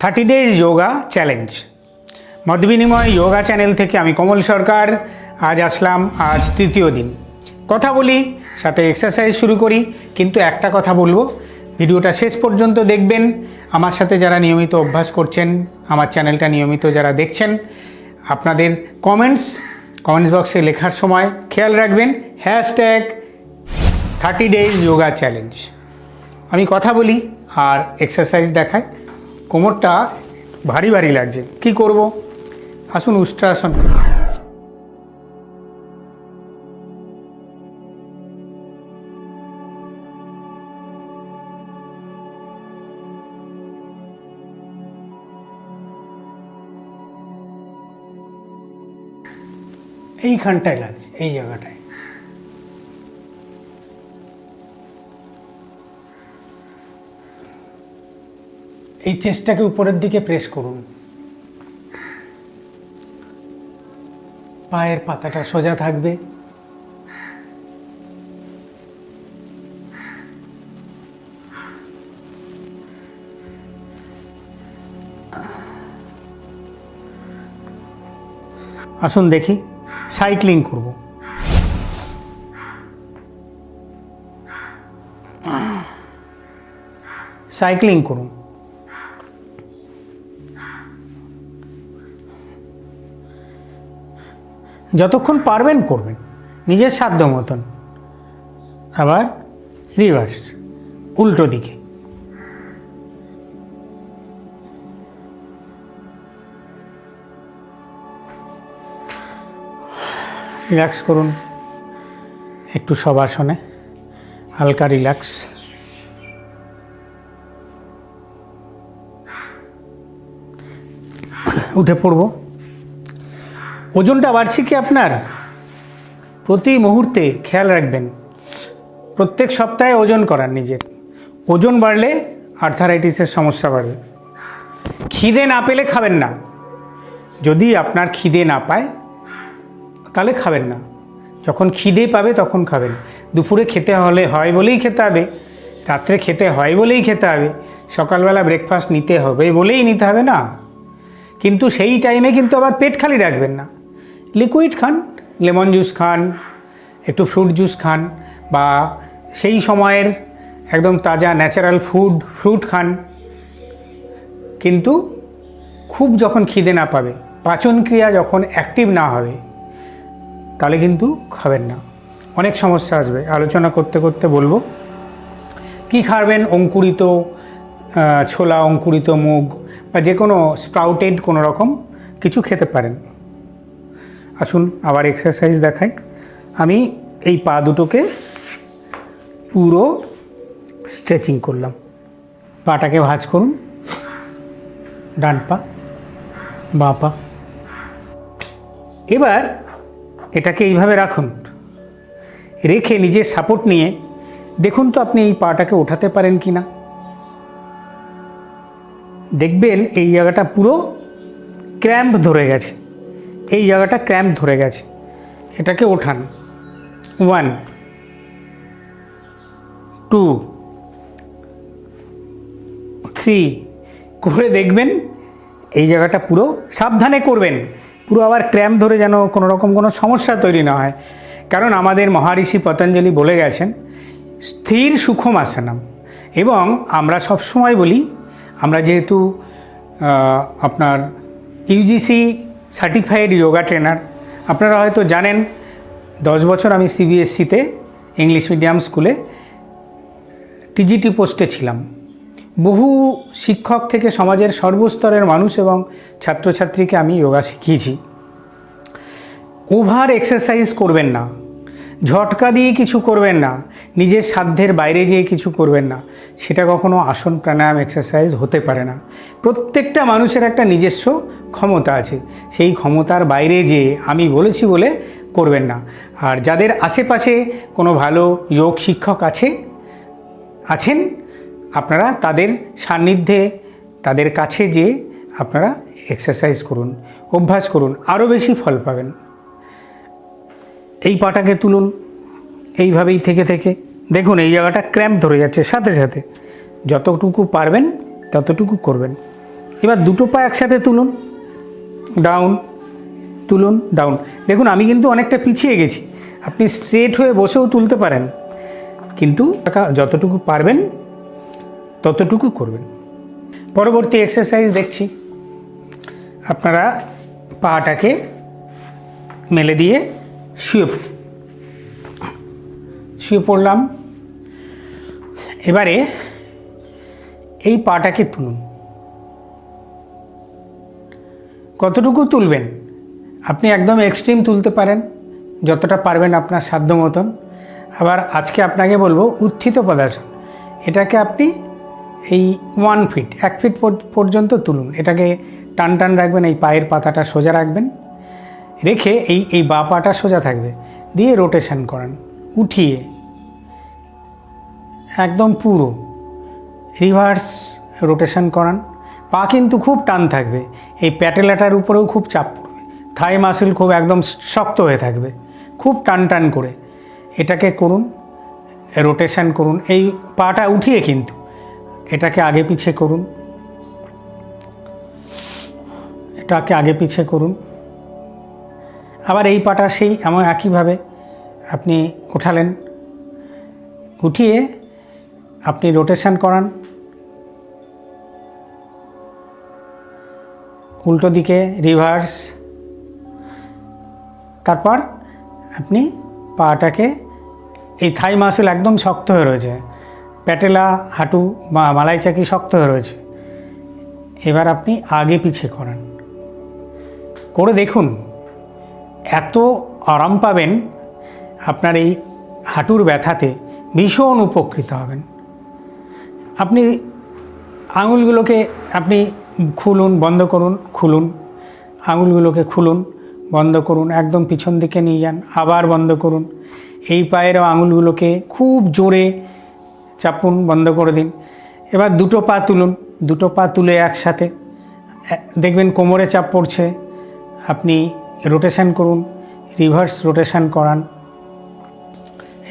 Thirty days yoga challenge মতবিনিময় yoga channel থেকে আমি কমল সরকার, আজ আসলাম, আজ তৃতীয় দিন। কথা বলি, সাথে এক্সারসাইজ শুরু করি, কিন্তু একটা কথা বলব, ভিডিওটা শেষ পর্যন্ত দেখবেন। আমার সাথে যারা নিয়মিত অভ্যাস করছেন, আমার চ্যানেলটা নিয়মিত যারা দেখছেন, আপনাদের কমেন্টস কমেন্টস বক্সে লেখার সময় খেয়াল রাখবেন hashtag thirty days yoga challenge আমি কথা বলি আর এক্সারসাইজ দেখাই। কোমরটা ভারী ভারী লাগছে। কি করব? আসুন উষ্ট্রাসন। এইখানটায় লাগছে এই জায়গাটায়। এই চেস্টটাকে উপরের দিকে প্রেস করুন। পায়ের পাতাটা সোজা থাকবে। আসুন দেখি সাইক্লিং করব। সাইক্লিং করুন। যতক্ষণ পারবেন করবেন, নিজের সাধ্য মতন। আবার রিভার্স উল্টো দিকে। রিল্যাক্স করুন, একটু সবাসনে হালকা রিল্যাক্স উঠে পড়ব। ওজনটা বাড়ছে কি আপনার? প্রতি মুহূর্তে খেয়াল রাখবেন। প্রত্যেক সপ্তাহে ওজন করার নিজের। ওজন বাড়লে আর্থারাইটিসের সমস্যা বাড়বে। খিদে না পেলে খাবেন না। যদি আপনার খিদে না পায়, তাহলে খাবেন না। যখন খিদে পাবে তখন খাবেন। দুপুরে খেতে হলে হয় বলেই খেতে হবে। রাত্রে খেতে হয় বলেই খেতে হবে। সকালবেলা ব্রেকফাস্ট নিতে হবে বলেই নিতে হবে না। কিন্তু সেই টাইমে কিন্তু আবার পেট খালি রাখবেন না। লিকুইড খান, লেমন জুস খান, একটু ফ্রুট জুস খান বা সেই সময়ের একদম তাজা ন্যাচারাল ফুড, ফ্রুট খান। কিন্তু খুব যখন খিদে না পাবে পাচন ক্রিয়া যখন অ্যাক্টিভ না হবে, তাহলে কিন্তু খাবেন না। অনেক সমস্যা আসবে। আলোচনা করতে করতে বলব। কি খাবেন? অঙ্কুরিত ছোলা, অঙ্কুরিত মুগ বা যে কোনো স্প্রাউটেড কোনো রকম কিছু খেতে পারেন। আসুন আবার এক্সারসাইজ দেখাই। আমি এই পা দুটোকে পুরো স্ট্রেচিং করলাম। পাটাকে ভাঁজ করুন। ডান পা, বাঁ পা। এবার এটাকে এইভাবে রাখুন। রেখে নিজের সাপোর্ট নিয়ে দেখুন তো আপনি এই পাটাকে ওঠাতে পারেন কি না দেখবেন এই জায়গাটা পুরো ক্র্যাম্প ধরে গেছে। এই জায়গাটা ক্র্যাম্প ধরে গেছে। এটাকে ওঠান। ওয়ান, টু, থ্রি, করে দেখবেন এই জায়গাটা পুরো সাবধানে করবেন। পুরো আবার ক্র্যাম্প ধরে যেন কোনো রকম কোনো সমস্যা তৈরি না হয়। কারণ আমাদের মহারিষি পতঞ্জলি বলে গেছেন, স্থির সুখম আসানাম। এবং আমরা সবসময় বলি, আমরা যেহেতু আপনার ইউজিসি সার্টিফাইড যোগা ট্রেনার আপনারা হয়তো জানেন, দশ বছর আমি সিবিএসসিতে ইংলিশ মিডিয়াম স্কুলে টিজিটি পোস্টে ছিলাম। বহু শিক্ষক থেকে সমাজের সর্বস্তরের মানুষ এবং ছাত্রছাত্রীকে আমি যোগা শিখিয়েছি। ওভার এক্সারসাইজ করবেন না। ঝটকা দিয়ে কিছু করবেন না, নিজের সাধ্যের বাইরে যেয়ে কিছু করবেন না, সেটা কখনো আসন প্রাণায়াম এক্সারসাইজ হতে পারে না। প্রত্যেকটা মানুষের একটা নিজস্ব ক্ষমতা আছে, সেই ক্ষমতার বাইরে যেয়ে আমি বলেছি বলে করবেন না। আর যাদের আশেপাশে কোনো ভালো যোগ শিক্ষক আছে, আছেন, আপনারা তাদের সান্নিধ্যে, তাদের কাছে যে আপনারা এক্সারসাইজ করুন, অভ্যাস করুন, আরও বেশি ফল পাবেন। এই পাটাকে তুলুন, এইভাবেই থেকে থেকে। দেখুন, এই জায়গাটা ক্র্যাম্প ধরে যাচ্ছে, সাথে সাথে। যতটুকু পারবেন, ততটুকু করবেন। এবার দুটো পা একসাথে তুলুন ডাউন তুলুন ডাউন দেখুন, আমি কিন্তু অনেকটা পিছিয়ে গেছি। আপনি স্ট্রেট হয়ে বসেও তুলতে পারেন, কিন্তু যতটুকু পারবেন, ততটুকু করবেন। পরবর্তী এক্সারসাইজ দেখছি। আপনারা পাটাকে মেলে দিয়ে শুয়ে। শুয়ে পড়লাম। এবারে এই পাটাকে তুলুন। কতটুকু তুলবেন? আপনি একদম এক্সট্রিম তুলতে পারেন, যতটা পারবেন আপনার সাধ্য মতন। আবার আজকে আপনাকে বলব উত্থিত পদাসন এটাকে আপনি এই ওয়ান ফিট এক ফিট পর- পর্যন্ত তুলুন। এটাকে টান টান রাখবেন, এই পায়ের পাতাটা সোজা রাখবেন। রেখে এই এই বা পাটা সোজা থাকবে। দিয়ে রোটেশন করান, উঠিয়ে। একদম পুরো। রিভার্স রোটেশন করান। পা কিন্তু খুব টান থাকবে। এই প্যাটেলাটার উপরেও খুব চাপ পড়বে। থাই মাসেল খুব একদম শক্ত হয়ে থাকবে। খুব টান টান করে। এটাকে করুন রোটেশন করুন। এই পাটা উঠিয়ে কিন্তু এটাকে আগে পিছে করুন। এটাকে আগে পিছে করুন। আবার এই পাটা সেই এমন একইভাবে আপনি উঠালেন। উঠিয়ে আপনি রোটেশান করান। উল্টো দিকে রিভার্স তারপর আপনি পাটাকে এই থাই মাসেল একদম শক্ত হয়ে রয়েছে। প্যাটেলা, হাঁটু বা মালাই চাকি শক্ত হয়ে রয়েছে। এবার আপনি আগে পিছে করান। করে দেখুন এত আরাম পাবেন, আপনার এই হাঁটুর ব্যথাতে ভীষণ উপকৃত হবেন। আপনি আঙুলগুলোকে আপনি খুলুন, বন্ধ করুন, খুলুন। আঙুলগুলোকে খুলুন, বন্ধ করুন, একদম পিছন দিকে নিয়ে যান, আবার বন্ধ করুন। এই পায়ের আঙুলগুলোকে খুব জোরে চাপুন, বন্ধ করে দিন। এবার দুটো পা তুলুন, দুটো পা তুলে একসাথে। দেখবেন কোমরে চাপ পড়ছে। আপনি রোটেশন করুন রিভার্স রোটেশন করান।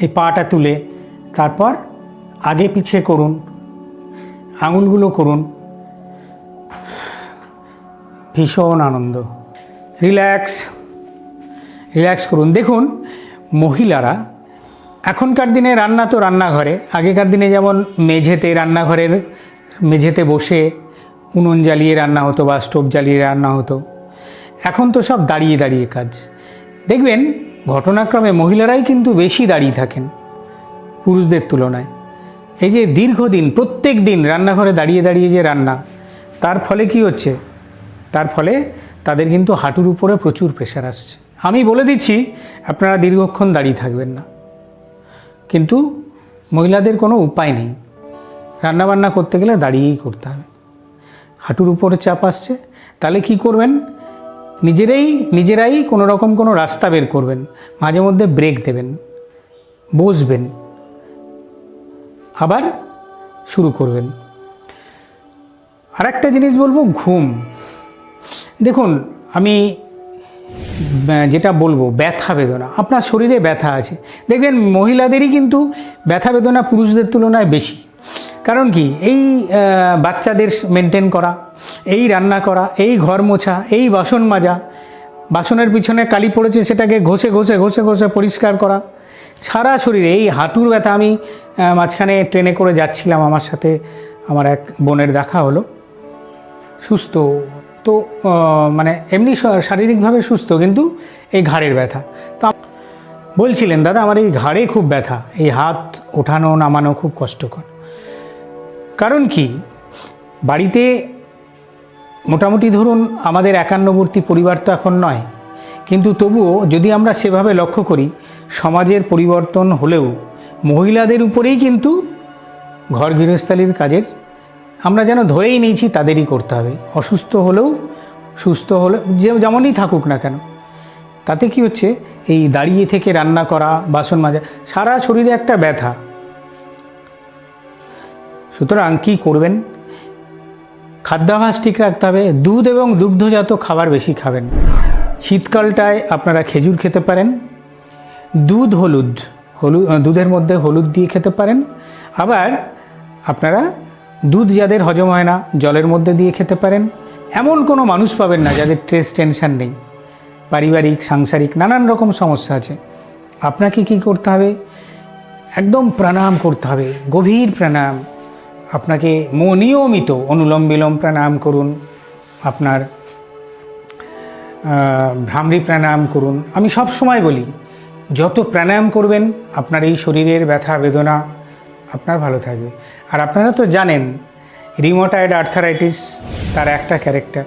এই পাটা তুলে তারপর আগে পিছে করুন, আঙুলগুলো করুন। ভীষণ আনন্দ। রিল্যাক্স রিল্যাক্স করুন। দেখুন, মহিলারা, এখনকার দিনে রান্না তো রান্নাঘরে, আগেকার দিনে যেমন মেঝেতে, রান্নাঘরের মেঝেতে বসে উনুন জ্বালিয়ে রান্না হতো বা স্টোভ জ্বালিয়ে রান্না হতো। এখন তো সব দাঁড়িয়ে দাঁড়িয়ে কাজ। দেখবেন, ঘটনাক্রমে মহিলারাই কিন্তু বেশি দাঁড়িয়ে থাকেন, পুরুষদের তুলনায়। এই যে দীর্ঘদিন, প্রত্যেক দিন রান্নাঘরে দাঁড়িয়ে দাঁড়িয়ে যে রান্না, তার ফলে কি হচ্ছে? তার ফলে তাদের কিন্তু হাঁটুর উপরে প্রচুর প্রেশার আসছে। আমি বলে দিচ্ছি, আপনারা দীর্ঘক্ষণ দাঁড়িয়ে থাকবেন না। কিন্তু মহিলাদের কোনো উপায় নেই। রান্নাবান্না করতে গেলে দাঁড়িয়েই করতে হবে। হাঁটুর উপরে চাপ আসছে, তাহলে কি করবেন? নিজেরাই নিজেরাই কোনো রকম কোনো রাস্তা বের করবেন, মাঝে মধ্যে ব্রেক দেবেন, বসবেন, আবার শুরু করবেন। আর একটা জিনিস বলব, ঘুম। দেখুন, আমি যেটা বলব, ব্যথা বেদনা। আপনার শরীরে ব্যথা আছে। দেখবেন, মহিলাদেরই কিন্তু ব্যথা বেদনা পুরুষদের তুলনায় বেশি। কারণ কি? এই বাচ্চাদের মেনটেন করা এই রান্না করা, এই ঘর মোছা, এই বাসন মাজা, বাসনের পিছনে কালি পড়েছে সেটাকে ঘষে ঘষে ঘষে ঘষে পরিষ্কার করা। সারা শরীরে, এই হাঁটুর ব্যথা আমি মাঝখানে ট্রেনে করে যাচ্ছিলাম আমার সাথে, আমার এক বোনের দেখা হলো। সুস্থ, তো মানে এমনি শারীরিকভাবে সুস্থ, কিন্তু এই ঘাড়ের ব্যথা। তো বলছিলেন, দাদা, আমার এই ঘাড়ে খুব ব্যথা, এই হাত ওঠানো, নামানো খুব কষ্টকর। কারণ কি? বাড়িতে মোটামুটি ধরুন আমাদের একান্নবর্তী পরিবার তো এখন নয়। কিন্তু তবুও যদি আমরা সেভাবে লক্ষ্য করি, সমাজের পরিবর্তন হলেও মহিলাদের উপরেই কিন্তু ঘর গৃহস্থালির কাজের আমরা যেন ধরেই নিয়েছি তাদেরই করতে হবে। অসুস্থ হলেও সুস্থ হলে যে যেমনই থাকুক না কেন। তাতে কি হচ্ছে? এই দাঁড়িয়ে থেকে রান্না করা, বাসন মাজা, সারা শরীরে একটা ব্যথা। সুতরাং কি করবেন? খাদ্যাভাস ঠিক রাখতে হবে। দুধ এবং দুগ্ধজাত খাবার বেশি খাবেন। শীতকালটায় আপনারা খেজুর খেতে পারেন। দুধ, হলুদ। হলুদ দুধের মধ্যে হলুদ দিয়ে খেতে পারেন। আবার আপনারা দুধ যাদের হজম হয় না, জলের মধ্যে দিয়ে খেতে পারেন। এমন কোনো মানুষ পাবেন না যাদের স্ট্রেস টেনশন নেই। পারিবারিক, সাংসারিক নানান রকম সমস্যা আছে। আপনাকে কি করতে হবে? একদম প্রাণায়াম করতে হবে। গভীর প্রাণায়াম আপনাকে ম- নিয়মিত অনুলোম বিলোম প্রাণায়াম করুন, আপনার ভ্রামরি প্রাণায়াম করুন। আমি সব সময় বলি, যত প্রাণায়াম করবেন, আপনার এই শরীরের ব্যথা, বেদনা আপনার ভালো থাকবে। আর আপনারা তো জানেন রিমোটাইড আর্থারাইটিস তার একটা ক্যারেক্টার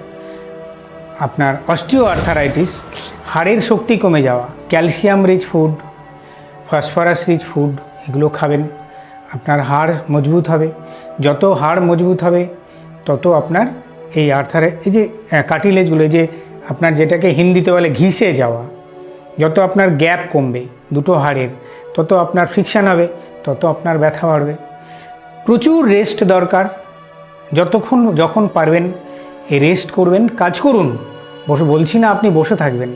আপনার অস্টিও আর্থারাইটিস হাড়ের শক্তি কমে যাওয়া calcium rich food phosphorus rich food এগুলো খাবেন। আপনার হাড় মজবুত হবে। যত হাড় মজবুত হবে, তত আপনার এই আর্থারে, এই যে কাটিলেজগুলো যে, আপনার যেটাকে হিন্দিতে বলে ঘিসে যাওয়া, যত আপনার গ্যাপ কমবে দুটো হাড়ের, তত আপনার ফ্রিকশান হবে, তত আপনার ব্যথা বাড়বে। প্রচুর রেস্ট দরকার। যতক্ষণ, যখন পারবেন, এই রেস্ট করবেন, কাজ করুন। বসে, বলছি না আপনি বসে থাকবেন।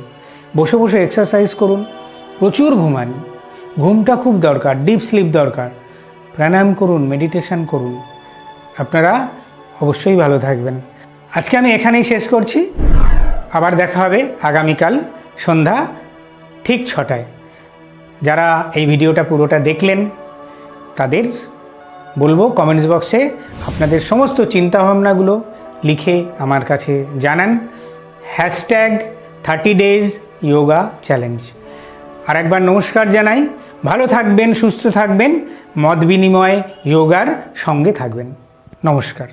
বসে বসে এক্সারসাইজ করুন। প্রচুর ঘুমান। ঘুমটা খুব দরকার ডিপ স্লিপ দরকার। প্রাণায়াম করুন মেডিটেশন করুন। আপনারা অবশ্যই ভালো থাকবেন। আজকে আমি এখানেই শেষ করছি। আবার দেখা হবে আগামীকাল সন্ধ্যা ঠিক ছটায়। যারা এই ভিডিওটা পুরোটা দেখলেন, তাদের বলব কমেন্টস বক্সে আপনাদের সমস্ত চিন্তাভাবনাগুলো লিখে আমার কাছে জানান। Hashtag thirty days yoga challenge আর একবার নমস্কার জানাই। ভালো থাকবেন সুস্থ থাকবেন। মত বিনিময় যোগার সঙ্গে থাকবেন। নমস্কার।